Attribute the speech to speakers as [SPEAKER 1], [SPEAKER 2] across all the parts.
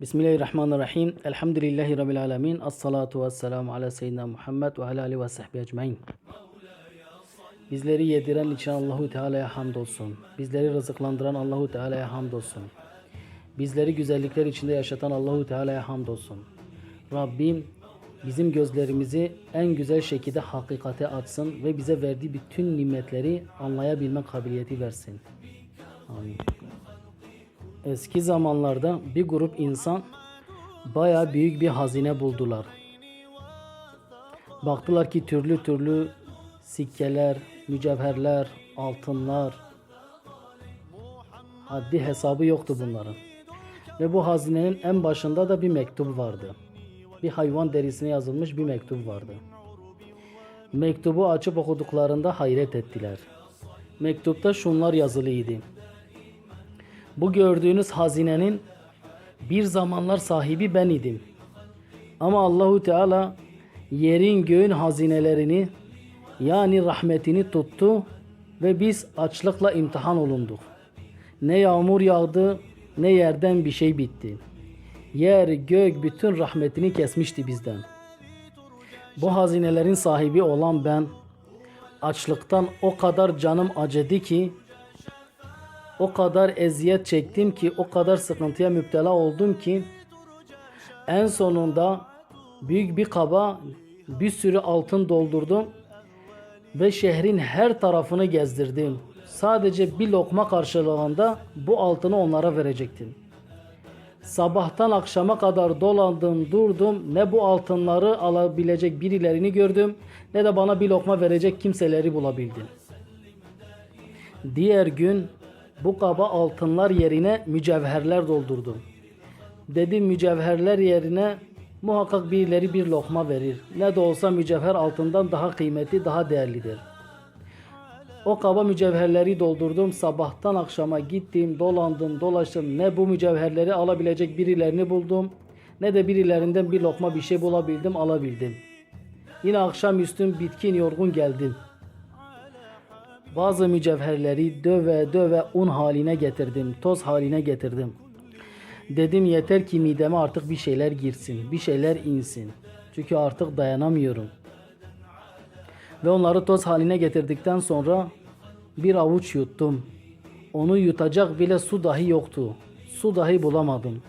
[SPEAKER 1] Bismillahirrahmanirrahim. Elhamdülillahi Rabbil alemin. As-salatu vesselamu ala seyyidina Muhammed ve ala alihi ve sahbihi ecmain. Bizleri yediren için Allahu Teala'ya hamdolsun. Bizleri rızıklandıran Allahu Teala'ya hamdolsun. Bizleri güzellikler içinde yaşatan Allahu Teala'ya hamdolsun. Rabbim bizim gözlerimizi en güzel şekilde hakikate açsın ve bize verdiği bütün nimetleri anlayabilme kabiliyeti versin. Amin. Eski zamanlarda bir grup insan baya büyük bir hazine buldular. Baktılar ki türlü türlü sikkeler, mücevherler, altınlar, haddi hesabı yoktu bunların. Ve bu hazinenin en başında da bir mektup vardı. Bir hayvan derisine yazılmış bir mektup vardı. Mektubu açıp okuduklarında hayret ettiler. Mektupta şunlar yazılıydı. Bu gördüğünüz hazinenin bir zamanlar sahibi ben idim. Ama Allahu Teala yerin göğün hazinelerini yani rahmetini tuttu ve biz açlıkla imtihan olunduk. Ne yağmur yağdı ne yerden bir şey bitti. Yer gök bütün rahmetini kesmişti bizden. Bu hazinelerin sahibi olan ben açlıktan o kadar canım acıdı ki o kadar eziyet çektim ki o kadar sıkıntıya müptela oldum ki en sonunda büyük bir kaba bir sürü altın doldurdum ve şehrin her tarafını gezdirdim. Sadece bir lokma karşılığında bu altını onlara verecektim. Sabahtan akşama kadar dolandım durdum ne bu altınları alabilecek birilerini gördüm ne de bana bir lokma verecek kimseleri bulabildim. Diğer gün bu kaba altınlar yerine mücevherler doldurdum. Dedim mücevherler yerine muhakkak birileri bir lokma verir. Ne de olsa mücevher altından daha kıymetli, daha değerlidir. O kaba mücevherleri doldurdum. Sabahtan akşama gittim, dolandım, dolaştım. Ne bu mücevherleri alabilecek birilerini buldum, ne de birilerinden bir lokma bir şey bulabildim, alabildim. Yine akşamüstü bitkin, yorgun geldim. Bazı mücevherleri döve döve un haline getirdim, toz haline getirdim. Dedim yeter ki mideme artık bir şeyler girsin, bir şeyler insin. Çünkü artık dayanamıyorum. Ve onları toz haline getirdikten sonra bir avuç yuttum. Onu yutacak bile su dahi yoktu. Su dahi bulamadım.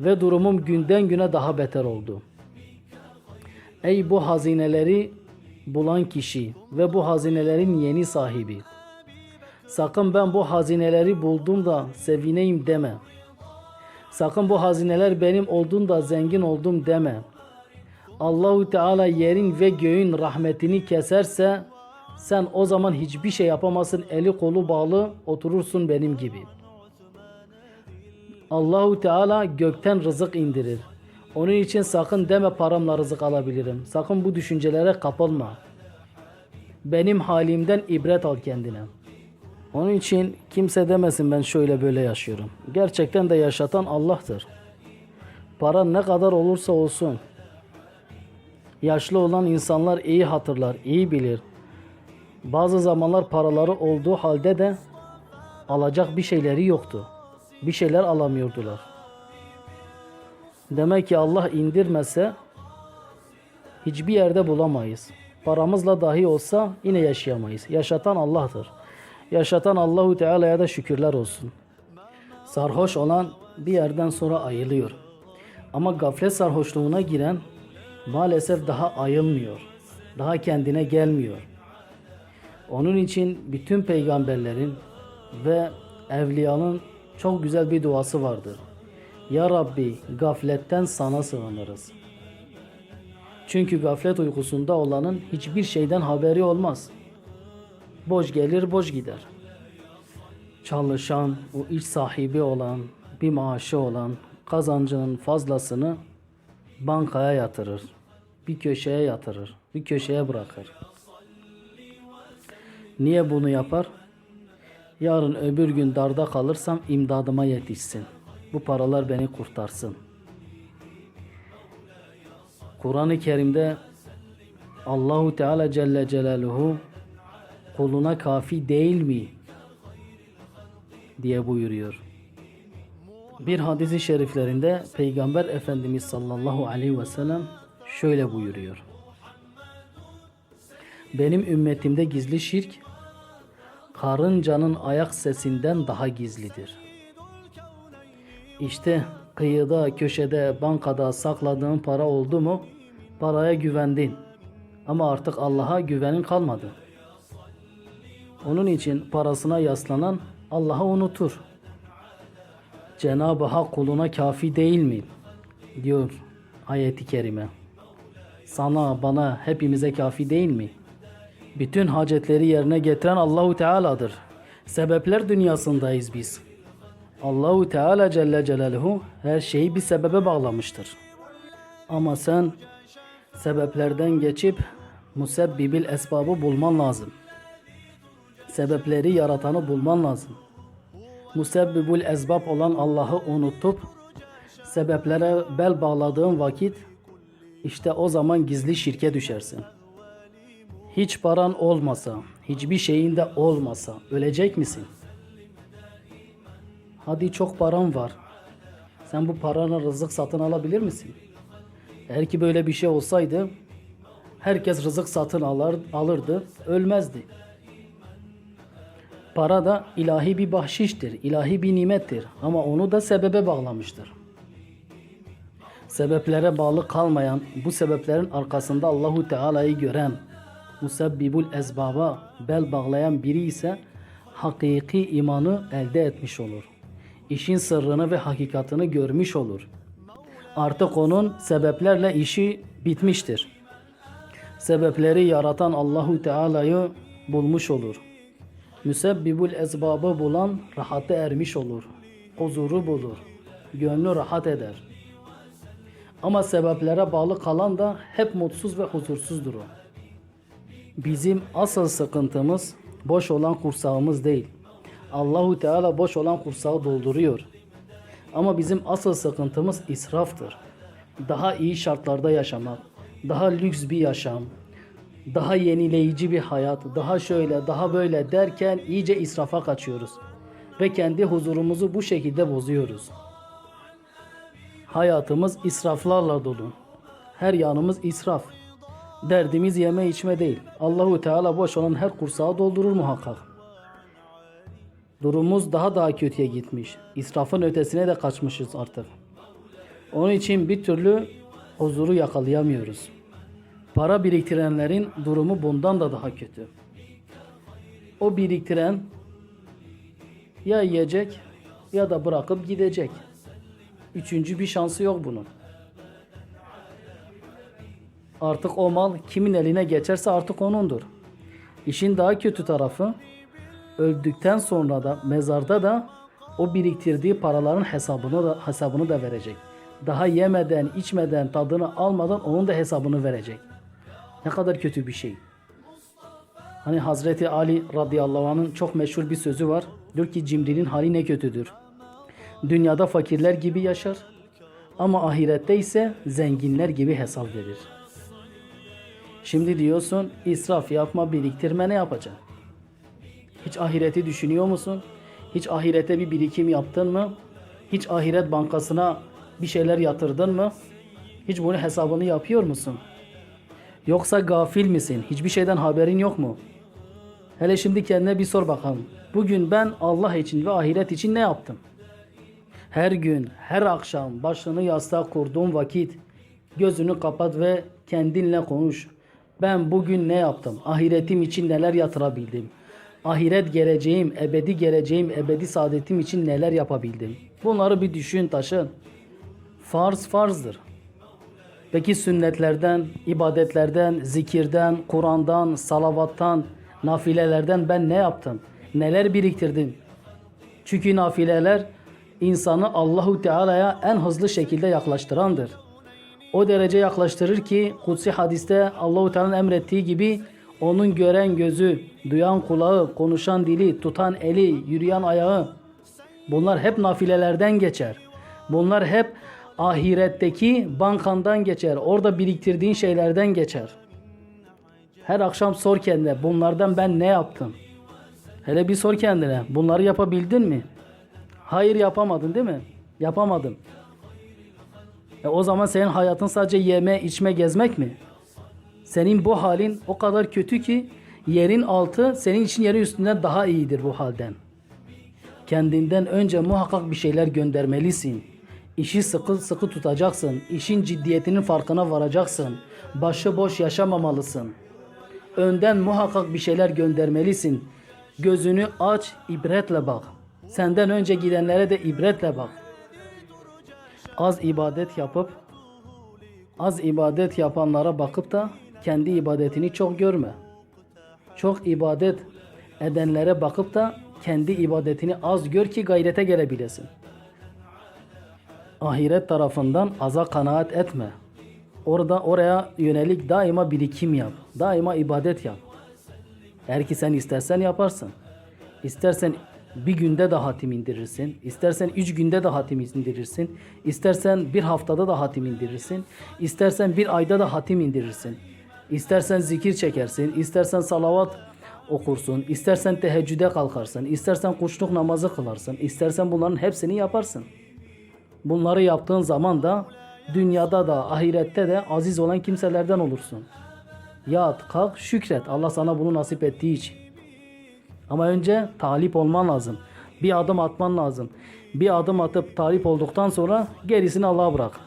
[SPEAKER 1] Ve durumum günden güne daha beter oldu. Ey bu hazineleri bulan kişi ve bu hazinelerin yeni sahibi. Sakın ben bu hazineleri buldum da sevineyim deme. Sakın bu hazineler benim oldun da zengin oldum deme. Allahu Teala yerin ve göğün rahmetini keserse sen o zaman hiçbir şey yapamazsın. Eli kolu bağlı oturursun benim gibi. Allahu Teala gökten rızık indirir. Onun için sakın deme paramla rızık alabilirim. Sakın bu düşüncelere kapılma. Benim halimden ibret al kendine. Onun için kimse demesin ben şöyle böyle yaşıyorum. Gerçekten de yaşatan Allah'tır. Para ne kadar olursa olsun. Yaşlı olan insanlar iyi hatırlar, iyi bilir. Bazı zamanlar paraları olduğu halde de alacak bir şeyleri yoktu. Bir şeyler alamıyordular. Demek ki Allah indirmese hiçbir yerde bulamayız. Paramızla dahi olsa yine yaşayamayız. Yaşatan Allah'tır. Yaşatan Allahu Teala'ya da şükürler olsun. Sarhoş olan bir yerden sonra ayılıyor. Ama gaflet sarhoşluğuna giren maalesef daha ayılmıyor. Daha kendine gelmiyor. Onun için bütün peygamberlerin ve evliyanın çok güzel bir duası vardır. Ya Rabbi gafletten sana sığınırız. Çünkü gaflet uykusunda olanın hiçbir şeyden haberi olmaz. Boş gelir boş gider. Çalışan, o iş sahibi olan, bir maaşı olan kazancının fazlasını bankaya yatırır. Bir köşeye yatırır. Bir köşeye bırakır. Niye bunu yapar? Yarın öbür gün darda kalırsam imdadıma yetişsin. Bu paralar beni kurtarsın. Kur'an-ı Kerim'de Allahu Teala Celle Celaluhu kuluna kafi değil mi? diye buyuruyor. Bir hadisi şeriflerinde Peygamber Efendimiz sallallahu aleyhi ve sellem şöyle buyuruyor. Benim ümmetimde gizli şirk karıncanın ayak sesinden daha gizlidir. İşte kıyıda, köşede, bankada sakladığın para oldu mu paraya güvendin. Ama artık Allah'a güvenin kalmadı. Onun için parasına yaslanan Allah'ı unutur. Cenab-ı Hak kuluna kafi değil mi? diyor ayeti kerime. Sana, bana, hepimize kafi değil mi? Bütün hacetleri yerine getiren Allahu Teala'dır. Sebepler dünyasındayız biz. Allahu Teala Celle Celaluhu her şeyi bir sebebe bağlamıştır. Ama sen sebeplerden geçip musebbibil esbabı bulman lazım. Sebepleri yaratanı bulman lazım. Musebbibul esbab olan Allah'ı unutup sebeplere bel bağladığın vakit işte o zaman gizli şirke düşersin. Hiç paran olmasa, hiçbir şeyin de olmasa ölecek misin? Hadi çok paran var. Sen bu paranla rızık satın alabilir misin? Eğer ki böyle bir şey olsaydı herkes rızık satın alır, alırdı, ölmezdi. Para da ilahi bir bahşiştir, ilahi bir nimettir ama onu da sebebe bağlamıştır. Sebeplere bağlı kalmayan, bu sebeplerin arkasında Allahu Teala'yı gören, musebbibul ezbaba bel bağlayan biri ise hakiki imanı elde etmiş olur. İşin sırrını ve hakikatını görmüş olur. Artık onun sebeplerle işi bitmiştir. Sebepleri yaratan Allahu Teala'yı bulmuş olur. Müsebbibul ezbabı bulan rahata ermiş olur. Huzuru bulur. Gönlü rahat eder. Ama sebeplere bağlı kalan da hep mutsuz ve huzursuzdur o. Bizim asıl sıkıntımız boş olan kursağımız değil. Allahu Teala boş olan kursağı dolduruyor. Ama bizim asıl sıkıntımız israftır. Daha iyi şartlarda yaşamak, daha lüks bir yaşam, daha yenileyici bir hayat, daha şöyle, daha böyle derken iyice israfa kaçıyoruz. Ve kendi huzurumuzu bu şekilde bozuyoruz. Hayatımız israflarla dolu. Her yanımız israf. Derdimiz yeme içme değil. Allahu Teala boş olan her kursağı doldurur muhakkak. Durumumuz daha daha kötüye gitmiş. İsrafın ötesine de kaçmışız artık. Onun için bir türlü huzuru yakalayamıyoruz. Para biriktirenlerin durumu bundan da daha kötü. O biriktiren ya yiyecek ya da bırakıp gidecek. Üçüncü bir şansı yok bunun. Artık o mal kimin eline geçerse artık onundur. İşin daha kötü tarafı öldükten sonra da mezarda da o biriktirdiği paraların hesabını da hesabını da verecek. Daha yemeden, içmeden, tadını almadan onun da hesabını verecek. Ne kadar kötü bir şey. Hani Hazreti Ali radıyallahu anh'ın çok meşhur bir sözü var. Diyor ki cimrinin hali ne kötüdür. Dünyada fakirler gibi yaşar ama ahirette ise zenginler gibi hesap verir. Şimdi diyorsun israf yapma, biriktirme ne yapacaksın? Hiç ahireti düşünüyor musun? Hiç ahirete bir birikim yaptın mı? Hiç ahiret bankasına bir şeyler yatırdın mı? Hiç bunun hesabını yapıyor musun? Yoksa gafil misin? Hiçbir şeyden haberin yok mu? Hele şimdi kendine bir sor bakalım. Bugün ben Allah için ve ahiret için ne yaptım? Her gün, her akşam başını yastığa kurduğun vakit gözünü kapat ve kendinle konuş. Ben bugün ne yaptım? Ahiretim için neler yatırabildim? Ahiret geleceğim, ebedi geleceğim, ebedi saadetim için neler yapabildim? Bunları bir düşün taşın. Farz farzdır. Peki sünnetlerden, ibadetlerden, zikirden, Kur'an'dan, salavattan, nafilelerden ben ne yaptım? Neler biriktirdim? Çünkü nafileler insanı Allahu Teala'ya en hızlı şekilde yaklaştırandır. O derece yaklaştırır ki kutsi hadiste Allahu Teala'nın emrettiği gibi onun gören gözü, duyan kulağı, konuşan dili, tutan eli, yürüyen ayağı bunlar hep nafilelerden geçer. Bunlar hep ahiretteki bankandan geçer. Orada biriktirdiğin şeylerden geçer. Her akşam sor kendine bunlardan ben ne yaptım? Hele bir sor kendine bunları yapabildin mi? Hayır yapamadın değil mi? Yapamadın. E o zaman senin hayatın sadece yeme, içme, gezmek mi? Senin bu halin o kadar kötü ki yerin altı senin için yerin üstünden daha iyidir bu halden. Kendinden önce muhakkak bir şeyler göndermelisin. İşi sıkı sıkı tutacaksın. İşin ciddiyetinin farkına varacaksın. Başıboş yaşamamalısın. Önden muhakkak bir şeyler göndermelisin. Gözünü aç, ibretle bak. Senden önce gidenlere de ibretle bak. Az ibadet yapıp az ibadet yapanlara bakıp da kendi ibadetini çok görme. Çok ibadet edenlere bakıp da kendi ibadetini az gör ki gayrete gelebilesin. Ahiret tarafından aza kanaat etme. Orada oraya yönelik daima birikim yap. Daima ibadet yap. Eğer ki sen istersen yaparsın. İstersen bir günde de hatim indirirsin. İstersen üç günde de hatim indirirsin. İstersen bir haftada da hatim indirirsin. İstersen bir ayda da hatim indirirsin. İstersen zikir çekersin. İstersen salavat okursun. İstersen teheccüde kalkarsın. İstersen kuşluk namazı kılarsın. İstersen bunların hepsini yaparsın. Bunları yaptığın zaman da dünyada da ahirette de aziz olan kimselerden olursun. Yat, kalk, şükret. Allah sana bunu nasip ettiği için. Ama önce talip olman lazım. Bir adım atman lazım. Bir adım atıp talip olduktan sonra gerisini Allah'a bırak.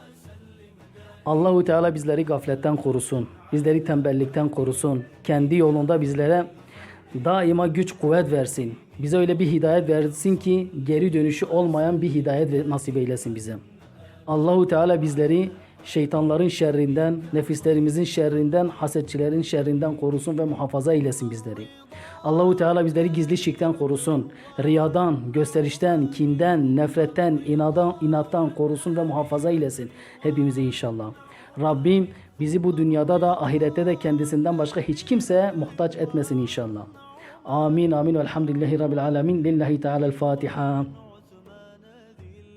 [SPEAKER 1] Allahu Teala bizleri gafletten korusun. Bizleri tembellikten korusun. Kendi yolunda bizlere daima güç kuvvet versin. Bize öyle bir hidayet versin ki geri dönüşü olmayan bir hidayet nasip eylesin bize. Allahu Teala bizleri şeytanların şerrinden, nefislerimizin şerrinden, hasetçilerin şerrinden korusun ve muhafaza eylesin bizleri. Allahu Teala bizleri gizli şirkten korusun. Riyadan, gösterişten, kinden, nefretten, inadan, inattan korusun ve muhafaza eylesin hepimizi inşallah. Rabbim bizi bu dünyada da ahirette de kendisinden başka hiç kimseye muhtaç etmesin inşallah. Amin amin velhamdülillahi rabbil alemin. Lillahi Teala'l Fatiha.